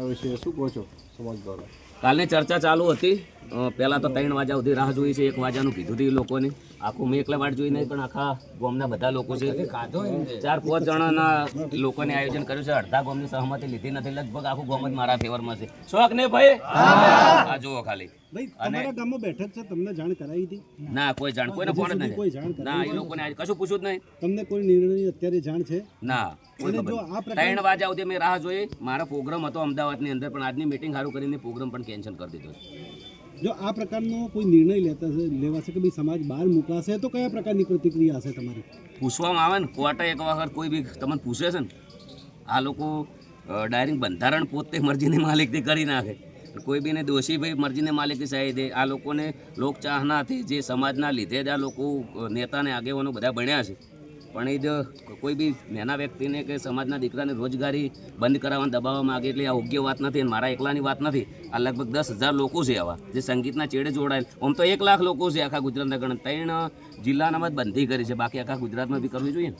વિશે શું કહો છો? સમાજ દ્વારા કાલની ચર્ચા ચાલુ હતી. પહેલા તો ત્રણ વાગ્યા સુધી રાહ જોઈ છે એક વાગ્યાનું કીધું હતું એ લોકોને. આખું મેં એકલા વાટ જોઈ નહીં પણ આખા ગોમના બધા લોકો છે. ચાર પાંચ જણાના લોકોને આયોજન કર્યું છે. અડધા ગોમની સહમતિ લીધી નથી. લગભગ આખું ગોમ જ મારા ફેવરમાં છે. શોખ ને ભાઈ? આ જુઓ ખાલી. ભાઈ તમારા ગામમાં બેઠક છે તમને જાણ કરાવી હતી? ના કોઈ જાણ કોઈને ફોન જ કોઈ ના એ લોકોને કશું પૂછ્યું જ નહીં. તમને કોઈ નિર્ણય અત્યારે જાણ છે? ના અને ત્રણ વાગ્યા સુધી મેં રાહ જોઈ. મારો પ્રોગ્રામ હતો અમદાવાદની અંદર પણ આજની મીટિંગ સારું કરીને પ્રોગ્રામ પણ કેન્સલ કરી દીધો છે. જો આ પ્રકારનો કોઈ નિર્ણય લેતા લેવાશે કે ભાઈ સમાજ બહાર મૂકાશે, તો કયા પ્રકારની પ્રતિક્રિયા હશે તમારી? પૂછવામાં આવે ને કોર્ટે એક વખત કોઈ બી તમને પૂછે છે ને, આ લોકો ડાયરેક્ટ બંધારણ પોતે મરજીની માલિકથી કરી નાખે. કોઈ બીને દોષી ભાઈ મરજીને માલિકી દે. આ લોકોને લોકચાહનાથી જે સમાજના લીધે જ આ લોકો નેતાને આગેવાનો બધા બન્યા છે. પણ એ જ કોઈ બી નાના વ્યક્તિને કે સમાજના દીકરાને રોજગારી બંધ કરાવવાનું દબાવવા માગે એટલે આ યોગ્ય વાત નથી અને મારા એકલાની વાત નથી. આ લગભગ દસ હજાર લોકો છે આવા જે સંગીતના ચેડે જોડાયેલ. આમ તો એક લાખ લોકો છે આખા ગુજરાતના ગણ. ત્રણ જિલ્લાનામાં જ બંધી કરી છે. બાકી આખા ગુજરાતમાં બી કરવી જોઈએ ને.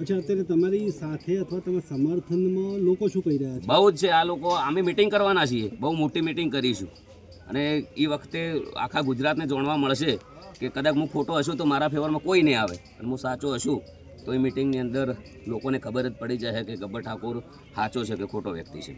અચ્છા અત્યારે તમારી સાથે અથવા તમારા સમર્થનમાં લોકો શું કહી રહ્યા છે? બહુ જ છે. આ લોકો અમે મિટિંગ કરવાના છીએ. બહુ મોટી મિટિંગ કરીશું. અને એ વખતે આખા ગુજરાતને જાણવા મળશે કે કદાચ હું ખોટો હશું તો મારા ફેવરમાં કોઈ નહીં આવે. અને હું સાચો હશું. તો એ મિટિંગની અંદર લોકોને ખબર જ પડી જાય કે ગબ્બર ઠાકોર સાચો છે કે ખોટો વ્યક્તિ છે.